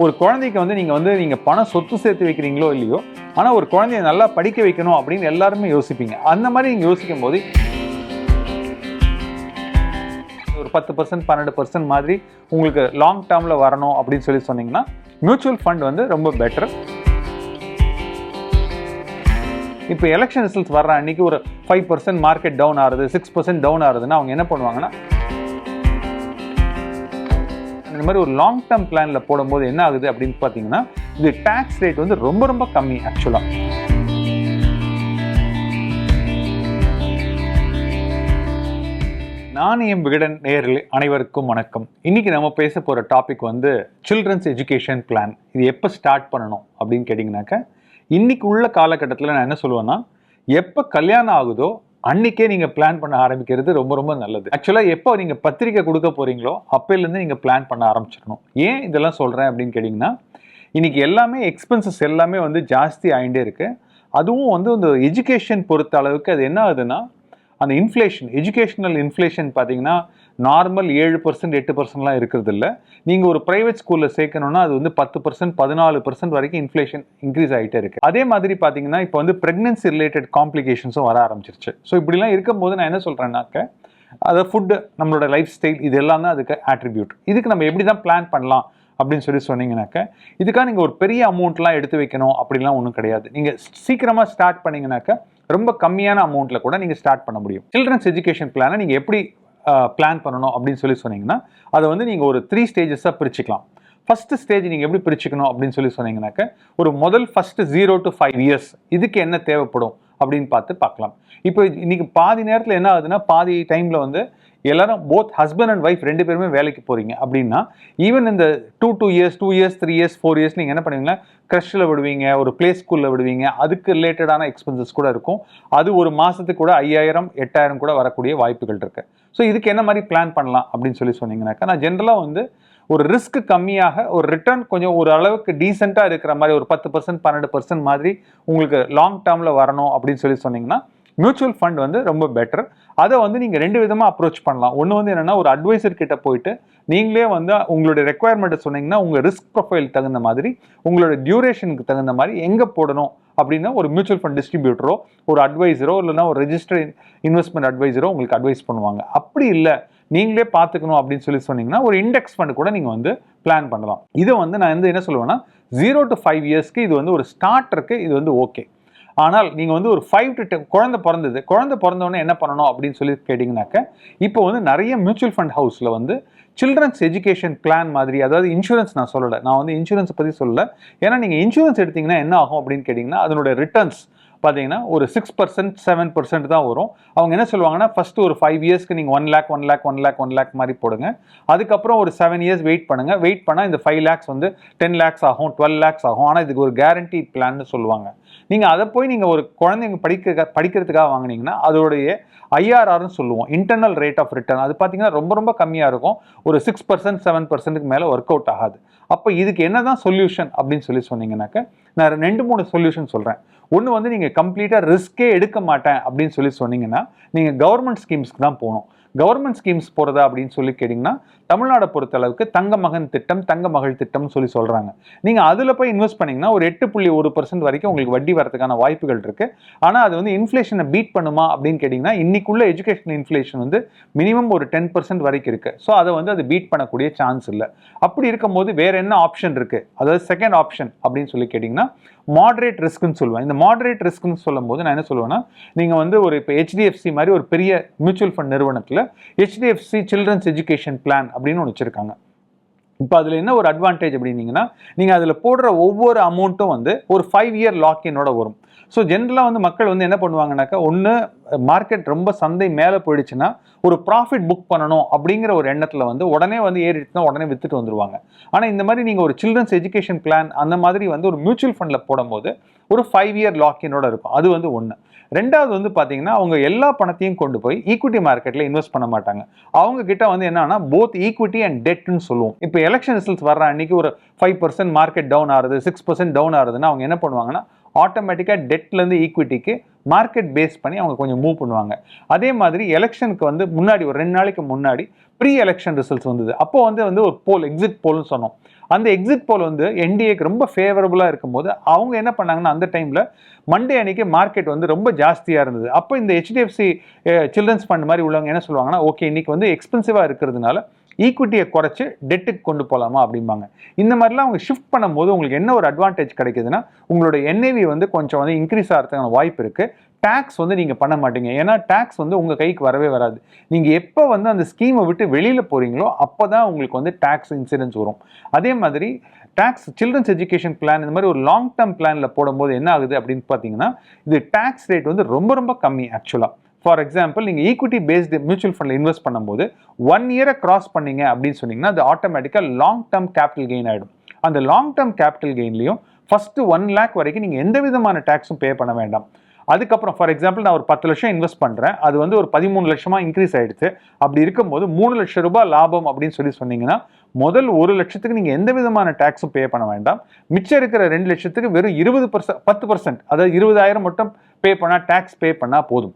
ஒரு குழந்தைக்கு வந்து நீங்கள் வந்து நீங்கள் பணம் சொத்து சேர்த்து வைக்கிறீங்களோ இல்லையோ ஆனால் ஒரு குழந்தைய நல்லா படிக்க வைக்கணும் அப்படின்னு எல்லாருமே யோசிப்பீங்க. அந்த மாதிரி நீங்கள் யோசிக்கும் போது ஒரு பத்து பர்சன்ட் பன்னெண்டு பர்சன்ட் மாதிரி உங்களுக்கு லாங் டேர்மில் வரணும் அப்படின்னு சொல்லி சொன்னீங்கன்னா மியூச்சுவல் ஃபண்ட் வந்து ரொம்ப பெட்டர் இப்போ எலெக்ஷன் ரிசல்ட்ஸ் வர்ற அன்னைக்கு ஒரு ஃபைவ் பர்சன்ட் மார்க்கெட் டவுன் ஆகுது சிக்ஸ் பர்சன்ட் டவுன் ஆகுதுன்னா அவங்க என்ன பண்ணுவாங்கன்னா இந்த மாதிரி ஒரு லாங் டேர்ம் பிளானில் போடும்போது என்ன ஆகுது அப்படின்னு பார்த்தீங்கன்னா இது டேக்ஸ் ரேட் வந்து ரொம்ப ரொம்ப கம்மி ஆக்சுவலாக நான் என் விகடன் நேரில் அனைவருக்கும் வணக்கம். இன்னைக்கு நம்ம பேச போகிற டாபிக் வந்து சில்ட்ரன்ஸ் எஜுகேஷன் பிளான் இது எப்போ ஸ்டார்ட் பண்ணணும் அப்படின்னு கேட்டிங்கனாக்கா இன்னைக்கு உள்ள காலகட்டத்தில் நான் என்ன சொல்லுவேன்னா எப்போ கல்யாணம் ஆகுதோ அன்னைக்கே நீங்கள் பிளான் பண்ண ஆரம்பிக்கிறது ரொம்ப ரொம்ப நல்லது. ஆக்சுவலாக எப்போ நீங்கள் பத்திரிக்கை கொடுக்க போகிறீங்களோ அப்போலேருந்து நீங்கள் பிளான் பண்ண ஆரம்பிச்சிடணும். ஏன் இதெல்லாம் சொல்கிறேன் அப்படின்னு கேட்டிங்கன்னா இன்னைக்கு எல்லாமே எக்ஸ்பென்சஸ் எல்லாமே வந்து ஜாஸ்தி ஆகிட்டே இருக்கு. அதுவும் வந்து இந்த எஜுகேஷன் பொறுத்த அளவுக்கு அது என்ன ஆகுதுன்னா அந்த இன்ஃப்ளேஷன் எஜுகேஷனல் இன்ஃப்ளேஷன் பார்த்தீங்கன்னா நார்மல் ஏழு பர்சன்ட் எட்டு பர்சன்ட்லாம் இருக்கிறது இல்லை. நீங்கள் ஒரு ப்ரைவேட் ஸ்கூலில் சேர்க்கணும்னா அது வந்து பத்து பர்சன்ட் பதினாலு பர்சன்ட் வரைக்கும் இன்ஃப்ளேஷன் இன்க்ரீஸ் ஆகிட்டே இருக்குது அதே மாதிரி பார்த்தீங்கன்னா இப்போ வந்து ப்ரெக்னன்சி ரிலேட்டட் காம்ப்ளிகேஷன்ஸும் வர ஆரம்பிச்சிருச்சு. ஸோ இப்படிலாம் இருக்கும்போது நான் என்ன சொல்கிறேன்னாக்க அதை ஃபுட்டு நம்மளோட லைஃப் ஸ்டைல் இது எல்லாம் தான் அதுக்கு ஆட்ரிபியூட் இதுக்கு நம்ம எப்படி தான் பிளான் பண்ணலாம் அப்படின்னு சொல்லி சொன்னீங்கன்னாக்க இதுக்காக நீங்கள் ஒரு பெரிய அமௌண்ட்லாம் எடுத்து வைக்கணும் அப்படிலாம் ஒன்றும் கிடையாது. நீங்கள் சீக்கிரமாக ஸ்டார்ட் பண்ணிங்கனாக்க ரொம்ப கம்மியான அமௌண்ட்டில் கூட நீங்கள் ஸ்டார்ட் பண்ண முடியும். சில்ட்ரன்ஸ் எஜுகேஷன் பிளானை நீங்கள் எப்படி பிளான் பண்ணணும் அப்படின்னு சொல்லி சொன்னீங்கன்னா அதை வந்து நீங்கள் ஒரு த்ரீ ஸ்டேஜஸாக பிரிச்சுக்கலாம். ஃபர்ஸ்ட் ஸ்டேஜ் நீங்கள் எப்படி பிரிச்சுக்கணும் அப்படின்னு சொல்லி சொன்னீங்கன்னாக்க ஒரு முதல் first zero to five years இதுக்கு என்ன தேவைப்படும் அப்படின்னு பார்த்து பார்க்கலாம். இப்போ இன்னைக்கு பாதி நேரத்தில் என்ன ஆகுதுன்னா பாதி டைமில் வந்து எல்லாரும் போத் ஹஸ்பண்ட் அண்ட் ஒய்ஃப் ரெண்டு பேருமே வேலைக்கு போகிறீங்க அப்படின்னா ஈவன் இந்த two two years two years three years four years நீங்கள் என்ன பண்ணுவீங்கன்னா க்ரஷில் விடுவீங்க ஒரு ப்ளே ஸ்கூலில் விடுவீங்க. அதுக்கு ரிலேட்டடான எக்ஸ்பென்சஸ் கூட இருக்கும். அது ஒரு மாதத்துக்கு கூட ஐயாயிரம் எட்டாயிரம் கூட வரக்கூடிய வாய்ப்புகள் இருக்கு. ஸோ இதுக்கு என்ன மாதிரி பிளான் பண்ணலாம் அப்படின்னு சொல்லி சொன்னீங்கன்னாக்கா நான் ஜென்ரலாக வந்து ஒரு ரிஸ்க் கம்மியாக ஒரு ரிட்டர்ன் கொஞ்சம் ஒரு அளவுக்கு டீசெண்டாக இருக்கிற மாதிரி ஒரு பத்து பர்சன்ட் பன்னெண்டு பர்சன்ட் மாதிரி உங்களுக்கு லாங் டேர்மில் வரணும் அப்படின்னு சொல்லி சொன்னீங்கன்னா மியூச்சுவல் ஃபண்ட் வந்து ரொம்ப பெட்டர். அதை வந்து நீங்கள் ரெண்டு விதமாக அப்ரோச் பண்ணலாம். ஒன்று வந்து என்னென்னா ஒரு அட்வைசர் கிட்ட போயிட்டு நீங்களே வந்து உங்களுடைய ரெக்குவயர்மெண்ட்டை சொன்னீங்கன்னா உங்கள் ரிஸ்க் ப்ரொஃபைல் தகுந்த மாதிரி உங்களோட டியூரேஷனுக்கு தகுந்த மாதிரி எங்கே போடணும் அப்படின்னா ஒரு மியூச்சுவல் ஃபண்ட் டிஸ்ட்ரிபியூட்டரோ ஒரு அட்வைசரோ இல்லைனா ஒரு ரெஜிஸ்டர்ட் இன்வெஸ்ட்மெண்ட் அட்வைசரோ உங்களுக்கு அட்வைஸ் பண்ணுவாங்க. அப்படி இல்லை நீங்களே பார்த்துக்கணும் அப்படின்னு சொல்லி சொன்னீங்கன்னா ஒரு இண்டெக்ஸ் ஃபண்ட் கூட நீங்கள் வந்து பிளான் பண்ணலாம். இதை வந்து நான் வந்து என்ன சொல்லுவேன்னா ஜீரோ டு ஃபைவ் இயர்ஸ்க்கு இது வந்து ஒரு ஸ்டார்டருக்கு இது வந்து ஓகே ஆனால் நீங்கள் வந்து ஒரு ஃபைவ் டு டென் குழந்தை பிறந்தது. குழந்தை பிறந்தவொடனே என்ன பண்ணணும் அப்படின்னு சொல்லி கேட்டிங்கனாக்க இப்போ வந்து நிறைய மியூச்சுவல் ஃபண்ட் ஹவுஸில் வந்து சில்ட்ரன்ஸ் எஜுகேஷன் பிளான் மாதிரி அதாவது இன்சூரன்ஸ் நான் சொல்லலை. நான் வந்து இன்சூரன்ஸ் பற்றி சொல்லலை. ஏன்னா நீங்கள் இன்சூரன்ஸ் எடுத்தீங்கன்னா என்ன ஆகும் அப்படின்னு கேட்டிங்கன்னா அதனுடைய ரிட்டர்ன்ஸ் பார்த்தீங்கன்னா ஒரு சிக்ஸ் பர்சன்ட் செவன் பர்சன்ட் தான் வரும். அவங்க என்ன சொல்லுவாங்கன்னா ஃபஸ்ட்டு ஒரு ஃபைவ் இயர்ஸ்க்கு நீங்கள் one lakh one lakh one lakh one lakh மாதிரி போடுங்க. அதுக்கப்புறம் ஒரு செவன் இயர்ஸ் வெயிட் பண்ணுங்கள் வெயிட் பண்ணால் இந்த ஃபைவ் லேக்ஸ் வந்து டென் லேக்ஸ் ஆகும் டுவெல் லேக்ஸ் ஆகும். ஆனால் இதுக்கு ஒரு கேரண்டி பிளான்னு சொல்லுவாங்க. நீங்கள் அதை போய் நீங்கள் ஒரு குழந்தைங்க படிக்க படிக்கிறதுக்காக வாங்கினீங்கன்னா அதோடைய ஐஆர்ஆர்னு சொல்லுவோம். இன்டர்னல் ரேட் ஆஃப் ரிட்டர்ன் அது பார்த்தீங்கன்னா ரொம்ப ரொம்ப கம்மியாக இருக்கும். ஒரு சிக்ஸ் பர்சன்ட் செவன் பர்சன்ட்டுக்கு மேலே ஒர்க் அவுட் ஆகாது. அப்போ இதுக்கு என்ன தான் சொல்யூஷன் அப்படின்னு சொல்லி சொன்னீங்கன்னாக்க நான் ரெண்டு மூணு சொல்யூஷன் சொல்கிறேன் ஒன்று வந்து நீங்கள் கம்ப்ளீட்டாக ரிஸ்க்கே எடுக்க மாட்டேன் அப்படின்னு சொல்லி சொன்னீங்கன்னா நீங்கள் கவர்மெண்ட் ஸ்கீம்ஸ்க்கு தான் போகணும். கவர்மெண்ட் ஸ்கீம்ஸ் போகிறதா அப்படின்னு சொல்லி கேட்டிங்கன்னா தமிழ்நாடை பொறுத்தளவுக்கு தங்க மகன் திட்டம் தங்க மகள் திட்டம்னு சொல்லி சொல்கிறாங்க நீங்கள் அதில் போய் இன்வெஸ்ட் பண்ணிங்கன்னா ஒரு எட்டு புள்ளி ஒரு பர்சன்ட் வரைக்கும் உங்களுக்கு வட்டி வரதுக்கான வாய்ப்புகள் இருக்குது ஆனால் அது வந்து இன்ஃப்ளேஷனை பீட் பண்ணுமா அப்படின்னு கேட்டிங்கன்னா இன்றைக்குள்ள எஜுகேஷன் இன்ஃப்ளேஷன் வந்து மினிமம் ஒரு டென் பர்சன்ட் வரைக்கும் இருக்குது ஸோ அதை வந்து அது பீட் பண்ணக்கூடிய சான்ஸ் இல்லை. அப்படி இருக்கும்போது வேறு என்ன ஆப்ஷன் இருக்குது அதாவது செகண்ட் ஆப்ஷன் அப்படின்னு சொல்லி கேட்டிங்கன்னா மாடரேட் ரிஸ்க்னு சொல்லுவேன். இந்த மாடரேட் ரிஸ்க்னு சொல்லும்போது நான் என்ன சொல்லுவேன்னா நீங்கள் வந்து ஒரு இப்போ ஹெச்டிஎஃப்சி மாதிரி ஒரு பெரிய மியூச்சுவல் ஃபண்ட் நிறுவனத்தில் ஹெச்டிஎஃப்சி சில்ட்ரன்ஸ் எஜுகேஷன் பிளான் அப்படின்னு ஒன்று வச்சுருக்காங்க. இப்போ அதில் என்ன ஒரு அட்வான்டேஜ் அப்படின்னீங்கன்னா நீங்கள் அதில் போடுற ஒவ்வொரு அமௌண்ட்டும் வந்து ஒரு ஃபைவ் இயர் லாக்கினோட வரும். ஸோ ஜென்ரலாக வந்து மக்கள் வந்து என்ன பண்ணுவாங்கனாக்கா ஒன்று மார்க்கெட் ரொம்ப சந்தை மேலே போயிடுச்சுன்னா ஒரு ப்ராஃபிட் புக் பண்ணணும் அப்படிங்கிற ஒரு எண்ணத்தில் வந்து உடனே வந்து ஏறிடுச்சுன்னா உடனே வித்துட்டு வந்துருவாங்க. ஆனால் இந்த மாதிரி நீங்கள் ஒரு சில்ட்ரன்ஸ் எஜுகேஷன் பிளான் அந்த மாதிரி வந்து ஒரு மியூச்சுவல் ஃபண்டில் போடும்போது ஒரு ஃபைவ் இயர் லாக்கினோட இருக்கும். அது வந்து ஒன்று ரெண்டாவது வந்து பார்த்தீங்கன்னா அவங்க எல்லா பணத்தையும் கொண்டு போய் ஈக்விட்டி மார்க்கெட்டில் இன்வெஸ்ட் பண்ண மாட்டாங்க. அவங்க கிட்ட வந்து என்னன்னா போத் ஈக்விட்டி அண்ட் டெட்னு சொல்லுவோம். இப்போ எலெக்ஷன் ரிசல்ட்ஸ் வர்ற அன்னைக்கு ஒரு ஃபைவ் பர்சன்ட் மார்க்கெட் டவுன் ஆகுது சிக்ஸ் பர்சன்ட் டவுன் ஆகுதுன்னா அவங்க என்ன பண்ணுவாங்கன்னா ஆட்டோமேட்டிக்காக டெட்லேருந்து ஈக்விட்டிக்கு மார்க்கெட் பேஸ் பண்ணி அவங்க கொஞ்சம் மூவ் பண்ணுவாங்க. அதே மாதிரி எலெக்ஷனுக்கு வந்து முன்னாடி ஒரு ரெண்டு நாளைக்கு முன்னாடி ப்ரீ எலெக்ஷன் ரிசல்ட்ஸ் வந்தது. அப்போ வந்து வந்து ஒரு போல் எக்ஸிட் போல்னு சொன்னோம். அந்த எக்ஸிட் போல் வந்து என்டிஏக்கு ரொம்ப ஃபேவரபுளாக இருக்கும்போது அவங்க என்ன பண்ணாங்கன்னா அந்த டைமில் மண்டே அன்னைக்கு மார்க்கெட் வந்து ரொம்ப ஜாஸ்தியாக இருந்தது. அப்போ இந்த ஹெச்டிஎஃப்சி சில்ட்ரன்ஸ் ஃபண்ட் மாதிரி உள்ளவங்க என்ன சொல்லுவாங்கன்னா ஓகே இன்னைக்கு வந்து எக்ஸ்பென்சிவாக இருக்கிறதுனால ஈக்விட்டியை குறைச்சி டெட்டுக்கு கொண்டு போகலாமா அப்படிம்பாங்க. இந்த மாதிரிலாம் அவங்க ஷிஃப்ட் பண்ணும்போது உங்களுக்கு என்ன ஒரு அட்வான்டேஜ் கிடைக்குதுன்னா உங்களோட என்ஏவி வந்து கொஞ்சம் வந்து இன்க்ரீஸ் ஆகிறதுக்கான வாய்ப்பு இருக்குது டேக்ஸ் வந்து நீங்கள் பண்ண மாட்டீங்க. ஏன்னா டேக்ஸ் வந்து உங்கள் கைக்கு வரவே வராது. நீங்கள் எப்போ வந்து அந்த ஸ்கீமை விட்டு வெளியில் போகிறீங்களோ அப்போ தான் உங்களுக்கு வந்து டேக்ஸ் இன்சூரன்ஸ் வரும். அதே மாதிரி டேக்ஸ் சில்ட்ரன்ஸ் எஜுகேஷன் பிளான் இந்த மாதிரி ஒரு லாங் டேர்ம் பிளானில் போடும்போது என்ன ஆகுது அப்படின்னு பார்த்தீங்கன்னா இது டேக்ஸ் ரேட் வந்து ரொம்ப ரொம்ப கம்மி ஆக்சுவலாக ஃபார் எக்ஸாம்பிள் நீங்கள் ஈக்விட்டி பேஸ்டு மியூச்சுவல் ஃபண்டில் இன்வெஸ்ட் பண்ணும்போது ஒன் இயரை கிராஸ் பண்ணீங்க அப்படின்னு சொன்னீங்கன்னா அது ஆட்டோமேட்டிக்காக லாங் டேர்ம் கேபிட்டல் கெயின் ஆகிடும் அந்த லாங் டேர்ம் கேபிட்டல் கெயின்லையும் ஃபஸ்ட்டு ஒன் லேக் வரைக்கும் நீங்கள் எந்த விதமான டேக்ஸும் பே பண்ண வேண்டாம். அதுக்கப்புறம் ஃபார் எக்ஸாம்பிள் நான் ஒரு பத்து லட்சம் இன்வெஸ்ட் பண்ணுறேன் அது வந்து ஒரு பதிமூணு லட்சமாக இன்க்ரீஸ் ஆகிடுச்சு அப்படி இருக்கும்போது மூணு லட்சம் ரூபாய் லாபம் அப்படின்னு சொல்லி சொன்னீங்கன்னா முதல் ஒரு லட்சத்துக்கு நீங்கள் எந்த விதமான டேக்ஸும் பே பண்ண வேண்டாம். மிச்சம் இருக்கிற ரெண்டு லட்சத்துக்கு வெறும் இருபது பர்சன்ட் பத்து பர்சன்ட் அதாவது இருபதாயிரம் மட்டும் பே பண்ணால் டேக்ஸ் பே பண்ணால் போதும்.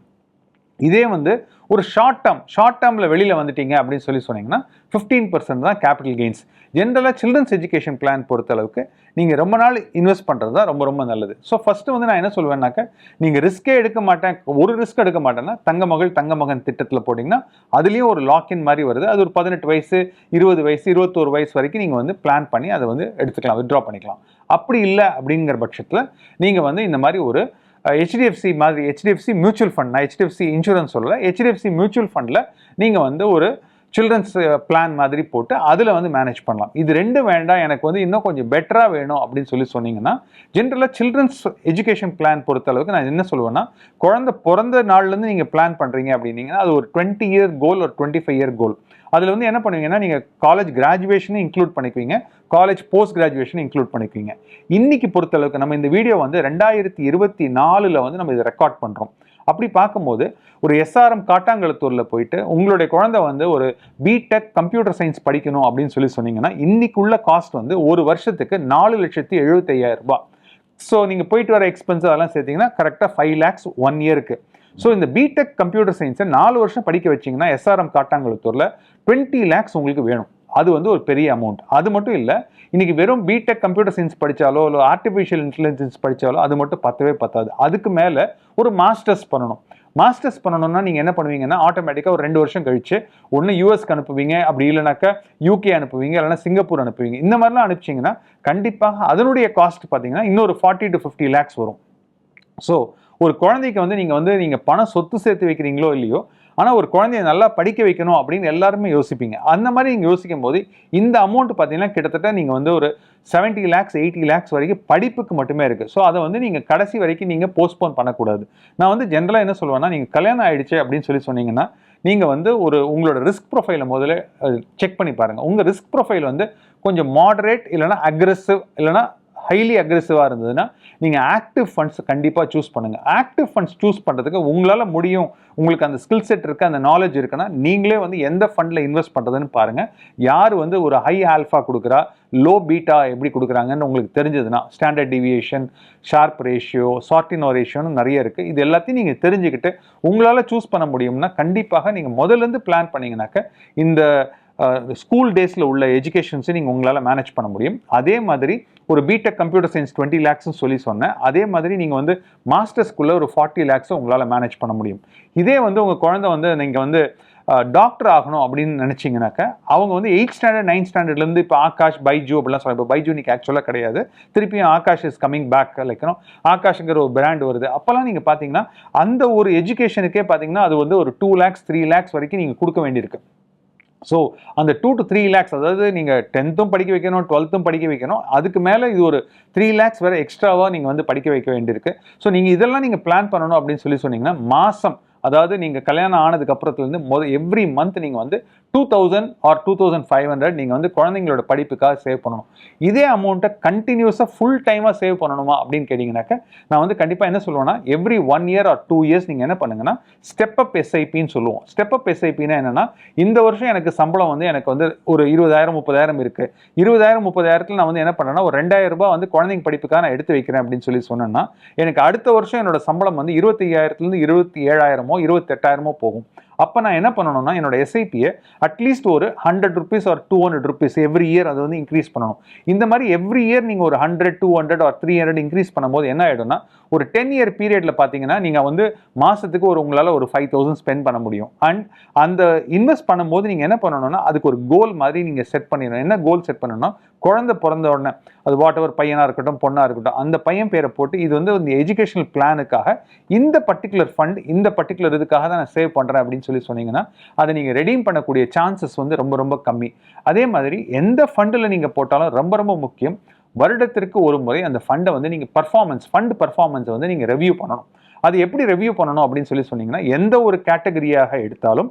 இதே வந்து ஒரு ஷார்ட் டேர்ம் ஷார்ட் டேர்மில் வெளியில் வந்துட்டீங்க அப்படின்னு சொல்லி சொன்னீங்கன்னா ஃபிஃப்டீன் பர்சன்ட் தான் கேபிட்டல் கெயின்ஸ் ஜென்ரலாக சில்ட்ரன்ஸ் எஜுகேஷன் பிளான் பொறுத்தளவுக்கு நீங்கள் ரொம்ப நாள் இன்வெஸ்ட் பண்ணுறது தான் ரொம்ப ரொம்ப நல்லது. ஸோ ஃபஸ்ட்டு வந்து நான் என்ன சொல்வேன்னாக்க நீங்கள் ரிஸ்க்கே எடுக்க மாட்டேன் ஒரு ரிஸ்க் எடுக்க மாட்டேன்னா தங்க மகள் தங்க மகன் திட்டத்தில் போட்டிங்கன்னா அதுலேயும் ஒரு லாக்இன் மாதிரி வருது. அது ஒரு பதினெட்டு வயசு இருபது வயசு இருபத்தோரு வயசு வரைக்கும் நீங்கள் வந்து பிளான் பண்ணி அதை வந்து எடுத்துக்கலாம் வித்ட்ரா பண்ணிக்கலாம். அப்படி இல்லை அப்படிங்கிற பட்சத்தில் நீங்கள் வந்து இந்த மாதிரி ஒரு ஹெச்டிஎஃப்சி மாதிரி ஹெச்டிஎஃப்சி மியூச்சுவல் ஃபண்ட் நான் ஹெச்டிஎஃப்சி இன்சூரன்ஸ் சொல்லலை. ஹெச்டிஎஃப்சி மியூச்சுவல் ஃபண்டில் நீங்கள் வந்து ஒரு சில்ட்ரன்ஸ் பிளான் மாதிரி போட்டு அதில் வந்து மேனேஜ் பண்ணலாம். இது ரெண்டும் வேண்டாம் எனக்கு வந்து இன்னும் கொஞ்சம் பெட்டராக வேணும் அப்படின்னு சொல்லி சொன்னீங்கன்னா ஜென்ரலாக சில்ட்ரன்ஸ் எஜுகேஷன் பிளான் பொறுத்தளவுக்கு நான் என்ன சொல்லுவேன்னா குழந்தை பிறந்த நாள்லேருந்து நீங்கள் பிளான் பண்ணுறீங்க அப்படின்னீங்கன்னா அது ஒரு டுவெண்ட்டி இயர் கோல் ஒரு டுவெண்ட்டி ஃபைவ் இயர் கோல் அதில் வந்து என்ன பண்ணுவீங்கன்னா நீங்கள் காலேஜ் கிராஜுவேஷனும் இன்க்ளூட் பண்ணிக்குவீங்க. காலேஜ் போஸ்ட் கிராஜுவேஷன் இன்க்ளூட் பண்ணிக்குவீங்க. இன்னைக்கு பொறுத்தளவுக்கு நம்ம இந்த வீடியோ வந்து ரெண்டாயிரத்தி இருபத்தி நாலில் வந்து நம்ம இதை ரெக்கார்ட் பண்ணுறோம் அப்படி பார்க்கும்போது ஒரு எஸ்ஆர்எம் காட்டாங்கலத்தூரில் போயிட்டு உங்களுடைய குழந்தை வந்து ஒரு பிடெக் கம்ப்யூட்டர் சயின்ஸ் படிக்கணும் அப்படின்னு சொல்லி சொன்னீங்கன்னா இன்னைக்குள்ள காஸ்ட் வந்து ஒரு வருஷத்துக்கு நாலு லட்சத்தி எழுபத்தையாயிரம் ரூபாய். ஸோ நீங்கள் போயிட்டு வர எக்ஸ்பென்ஸ் அதெல்லாம் சேர்த்தீங்கன்னா கரெக்டாக ஃபைவ் லேக்ஸ் ஒன் இயருக்கு ஸோ இந்த பிடெக் கம்ப்யூட்டர் சயின்ஸை நாலு வருஷம் படிக்க வச்சிங்கன்னா எஸ்ஆர்எம் காட்டாங்கலத்தூரில் டுவெண்ட்டி லேக்ஸ் உங்களுக்கு வேணும். அது வந்து ஒரு பெரிய அமௌண்ட் அது மட்டும் இல்லை இன்றைக்கி வெறும் பிடெக் கம்ப்யூட்டர் சயின்ஸ் படித்தாலோ இல்லை ஆர்டிஃபிஷியல் இன்டெலிஜென்ஸ் படித்தாலோ அது மட்டும் பத்தவே பத்தாது. அதுக்கு மேலே ஒரு மாஸ்டர்ஸ் பண்ணணும். மாஸ்டர்ஸ் பண்ணணும்னா நீங்கள் என்ன பண்ணுவீங்கன்னா ஆட்டோமேட்டிக்காக ஒரு ரெண்டு வருஷம் கழிச்சு ஒன்று யூஎஸ்க்கு அனுப்புவீங்க அப்படி இல்லைனாக்கா யூகே அனுப்புவீங்க இல்லைனா சிங்கப்பூர் அனுப்புவீங்க. இந்த மாதிரிலாம் அனுப்பிச்சிங்கன்னா கண்டிப்பாக அதனுடைய காஸ்ட் பார்த்தீங்கன்னா இன்னொரு ஃபார்ட்டி டு ஃபிஃப்டி லேக்ஸ் வரும். ஸோ ஒரு குழந்தைக்கு வந்து நீங்கள் வந்து நீங்கள் பணம் சொத்து சேர்த்து வைக்கிறீங்களோ இல்லையோ ஆனால் ஒரு குழந்தைய நல்லா படிக்க வைக்கணும் அப்படின்னு எல்லாருமே யோசிப்பீங்க. அந்த மாதிரி நீங்கள் யோசிக்கும் போது இந்த அமௌண்ட் பார்த்தீங்கன்னா கிட்டத்தட்ட நீங்கள் வந்து ஒரு செவன்ட்டி லேக்ஸ் எயிட்டி லேக்ஸ் வரைக்கும் படிப்புக்கு மட்டுமே இருக்குது ஸோ அதை வந்து நீங்கள் கடைசி வரைக்கும் நீங்கள் போஸ்ட்போன் பண்ணக்கூடாது. நான் வந்து ஜென்ரலாக என்ன சொல்லுவேன்னா நீங்கள் கல்யாணம் ஆயிடுச்சு அப்படின்னு சொல்லி சொன்னீங்கன்னா நீங்கள் வந்து ஒரு உங்களோட ரிஸ்க் ப்ரொஃபைலை முதல்ல செக் பண்ணி பாருங்கள் உங்கள் ரிஸ்க் ப்ரொஃபைல் வந்து கொஞ்சம் மாடரேட் இல்லைனா அக்ரெசிவ் இல்லைனா ஹைலி அக்ரெசிவாக இருந்ததுன்னா நீங்கள் ஆக்டிவ் ஃபண்ட்ஸ் கண்டிப்பாக சூஸ் பண்ணுங்கள் ஆக்டிவ் ஃபண்ட்ஸ் சூஸ் பண்ணுறதுக்கு உங்களால் முடியும். உங்களுக்கு அந்த ஸ்கில் செட் இருக்குது அந்த நாலேஜ் இருக்குன்னா நீங்களே வந்து எந்த ஃபண்டில் இன்வெஸ்ட் பண்ணுறதுன்னு பாருங்கள் யார் வந்து ஒரு ஹை ஆல்ஃபா கொடுக்குறா லோ பீட்டா எப்படி கொடுக்குறாங்கன்னு உங்களுக்கு தெரிஞ்சதுன்னா standard deviation Sharpe ratio Sortino ரேஷியோன்னு நிறைய இருக்குது இது எல்லாத்தையும் நீங்கள் தெரிஞ்சுக்கிட்டு உங்களால் சூஸ் பண்ண முடியும்னா கண்டிப்பாக நீங்கள் முதல்லேருந்து பிளான் பண்ணிங்கனாக்க இந்த ஸ்கூல் டேஸில் உள்ள எஜுகேஷன்ஸை நீங்கள் உங்களால் மேனேஜ் பண்ண முடியும். அதே மாதிரி ஒரு பிடெக் கம்ப்யூட்டர் சயின்ஸ் டுவெண்ட்டி லேக்ஸ்னு சொல்லி சொன்னேன். அதே மாதிரி நீங்கள் வந்து மாஸ்டர்ஸ்குள்ளே ஒரு ஃபார்ட்டி லேக்ஸும் உங்களால் மேனேஜ் பண்ண முடியும். இதே வந்து உங்கள் குழந்தை வந்து நீங்கள் வந்து டாக்டர் ஆகணும் அப்படின்னு நினச்சிங்கனாக்க அவங்க வந்து எயிட் ஸ்டாண்டர்ட் நைன்த் ஸ்டாண்டர்ட்லேருந்து இப்போ ஆகாஷ் பைஜூ அப்படிலாம் சொல்ல இப்போ பைஜூ நீங்கள் ஆக்சுவலாக கிடையாது. திருப்பியும் ஆகாஷ் இஸ் கமிங் பேக் லைக்கணும் ஆகாஷ்ங்கிற ஒரு பிராண்ட் வருது. அப்போல்லாம் நீங்கள் பார்த்தீங்கன்னா அந்த ஒரு எஜுகேஷனுக்கே பார்த்தீங்கன்னா அது வந்து ஒரு டூ லேக்ஸ் த்ரீ லேக்ஸ் வரைக்கும் நீங்கள் கொடுக்க வேண்டியிருக்கு. ஸோ அந்த டூ டு த்ரீ லேக்ஸ் அதாவது நீங்கள் டென்த்தும் படிக்க வைக்கணும் டுவெல்த்தும் படிக்க வைக்கணும் அதுக்கு மேலே இது ஒரு த்ரீ லேக்ஸ் வேறு எக்ஸ்ட்ராவாக நீங்கள் வந்து படிக்க வைக்க வேண்டியிருக்கு. ஸோ நீங்கள் இதெல்லாம் நீங்கள் பிளான் பண்ணணும் அப்படின்னு சொல்லி சொன்னீங்கன்னா மாதம் அதாவது நீங்கள் கல்யாணம் ஆனதுக்கு அப்புறத்துலேருந்து மொத எவ்ரி மந்த் நீங்கள் வந்து two thousand or two thousand five hundred நீங்கள் வந்து குழந்தைங்களோட படிப்புக்காக சேவ் பண்ணணும். இதே அமௌண்ட்டை கண்டினியூஸாக ஃபுல் டைமாக சேவ் பண்ணணுமா அப்படின்னு கேட்டிங்கனாக்க நான் வந்து கண்டிப்பாக என்ன சொல்லுவேன்னா every one year or two years நீங்கள் என்ன பண்ணுங்கன்னா ஸ்டெப் அப் எஸ்ஐபின்னு சொல்லுவோம். ஸ்டெப் அப் எஸ்ஐபினா என்னென்னா இந்த வருஷம் எனக்கு சம்பளம் வந்து எனக்கு வந்து ஒரு இருபதாயிரம் முப்பதாயிரம் இருக்குது இருபதாயிரம் முப்பதாயிரத்தில் நான் வந்து என்ன பண்ணேன்னா ஒரு ரெண்டாயிரம் ரூபாய் வந்து குழந்தைங்க படிப்புக்காக நான் எடுத்து வைக்கிறேன் அப்படின்னு சொல்லி சொன்னேன்னா எனக்கு அடுத்த வருஷம் என்னோட சம்பளம் வந்து இருபத்தி ஐயாயிரத்துலேருந்து இருபத்தி ஏழாயிரம் இருபத்தெட்டாயிரமோ போகும். அப்போ நான் என்ன பண்ணணும்னா என்னோட எஸ்ஐபியை அட்லீஸ்ட் ஒரு hundred rupees or two hundred rupees every year அது வந்து இன்க்ரீஸ் பண்ணணும். இந்த மாதிரி எவ்ரி இயர் நீங்கள் ஒரு hundred two hundred or three hundred increase பண்ணும்போது என்ன ஆகிடும்னா ஒரு டென் இயர் பீரியடில் பார்த்தீங்கன்னா நீங்கள் வந்து மாதத்துக்கு ஒரு உங்களால் ஒரு ஃபைவ் தௌசண்ட் ஸ்பெண்ட் பண்ண முடியும். அண்ட் அந்த இன்வெஸ்ட் பண்ணும்போது நீங்கள் என்ன பண்ணணும்னா அதுக்கு ஒரு கோல் மாதிரி நீங்கள் செட் பண்ணிடணும். என்ன கோல் செட் பண்ணணும்னா குழந்தை பிறந்த உடனே அது வாட் எவர் பையனாக இருக்கட்டும் பொண்ணாக இருக்கட்டும் அந்த பையன் பேரை போட்டு இது வந்து இந்த எஜுகேஷனல் பிளானுக்காக இந்த பர்டிகுலர் ஃபண்ட் இந்த பர்டிகுலர் இதுக்காக தான் நான் சேவ் பண்ணுறேன் அப்படின்னு சொல்லி சொன்னீங்கன்னா அதை நீங்கள் ரெடீம் பண்ணக்கூடிய சான்சஸ் வந்து ரொம்ப ரொம்ப கம்மி. அதே மாதிரி எந்த ஃபண்டில் நீங்கள் போட்டாலும் ரொம்ப ரொம்ப முக்கியம் வருடத்திற்கு ஒரு முறை அந்த ஃபண்டை வந்து நீங்கள் பர்ஃபார்மன்ஸ் ஃபண்ட் பர்ஃபார்மன்ஸை வந்து நீங்கள் ரெவ்யூ பண்ணணும். அது எப்படி ரெவ்யூ பண்ணணும் அப்படின்னு சொல்லி சொன்னீங்கன்னா எந்த ஒரு கேட்டகரியாக எடுத்தாலும்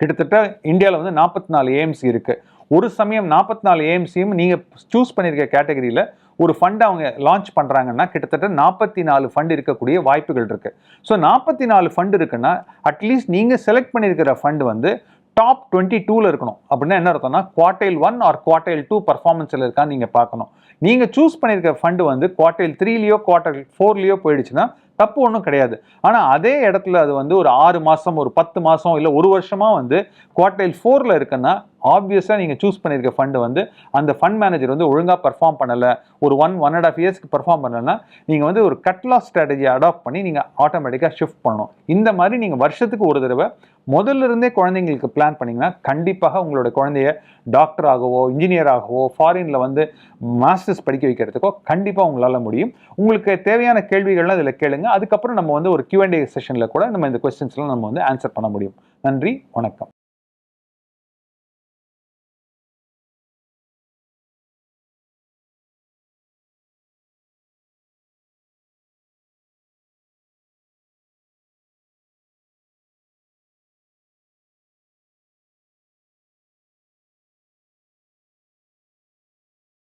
கிட்டத்தட்ட இந்தியாவில் வந்து நாற்பத்தி நாலு ஏஎம்சி இருக்குது ஒரு சமயம் நாற்பத்தி நாலு ஏஎம்சியும் நீங்கள் சூஸ் பண்ணியிருக்க கேட்டகரியில் ஒரு ஃபண்ட் அவங்க லான்ச் பண்ணுறாங்கன்னா கிட்டத்தட்ட நாற்பத்தி நாலு ஃபண்ட் இருக்கக்கூடிய வாய்ப்புகள் இருக்குது ஸோ நாற்பத்தி நாலு ஃபண்ட் இருக்குன்னா அட்லீஸ்ட் நீங்கள் செலக்ட் பண்ணியிருக்கிற ஃபண்ட் வந்து டாப் டுவெண்ட்டி டூவில் இருக்கணும். அப்படின்னா என்ன அர்த்தம்னா quartile one or quartile two பர்ஃபார்மன்ஸில் இருக்கான்னு நீங்கள் பார்க்கணும். நீங்கள் சூஸ் பண்ணியிருக்க ஃபண்டு வந்து குவார்டைல் த்ரீலேயோ குவார்டைல் ஃபோர்லேயோ போயிடுச்சுன்னா தப்பு ஒன்றும் கிடையாது. ஆனால் அதே இடத்துல அது வந்து ஒரு ஆறு மாதம் ஒரு பத்து மாதம் இல்லை ஒரு வருஷமாக வந்து குவார்டைல் ஃபோரில் இருக்குன்னா ஆப்வியஸாக நீங்கள் சூஸ் பண்ணியிருக்க ஃபண்டு வந்து அந்த ஃபண்ட் மேனேஜர் வந்து ஒழுங்காக பர்ஃபார்ம் பண்ணலை ஒரு ஒன் ஒன் அண்ட் ஆஃப் இயர்ஸ்க்கு பர்ஃபார்ம் பண்ணலைன்னா நீங்கள் வந்து ஒரு கட்லாஸ் ஸ்ட்ராட்டஜி அடாப்ட் பண்ணி நீங்கள் ஆட்டோமேட்டிக்காக ஷிஃப்ட் பண்ணணும். இந்த மாதிரி நீங்கள் வருஷத்துக்கு ஒரு தடவை முதல்ல இருந்தே குழந்தைங்களுக்கு பிளான் பண்ணிங்கன்னா கண்டிப்பாக உங்களோட குழந்தைய டாக்டர் ஆகவோ ஃபாரினில் வந்து மாஸ்டர்ஸ் படிக்க வைக்கிறதுக்கோ கண்டிப்பாக உங்களால் முடியும். உங்களுக்கு தேவையான கேள்விகள்லாம் இதில் கேளுங்க. அதுக்கப்புறம் நம்ம வந்து ஒரு கியூஎன்டே செஷனில் கூட நம்ம இந்த கொஸ்டின்ஸ்லாம் நம்ம வந்து ஆன்சர் பண்ண முடியும். நன்றி வணக்கம்.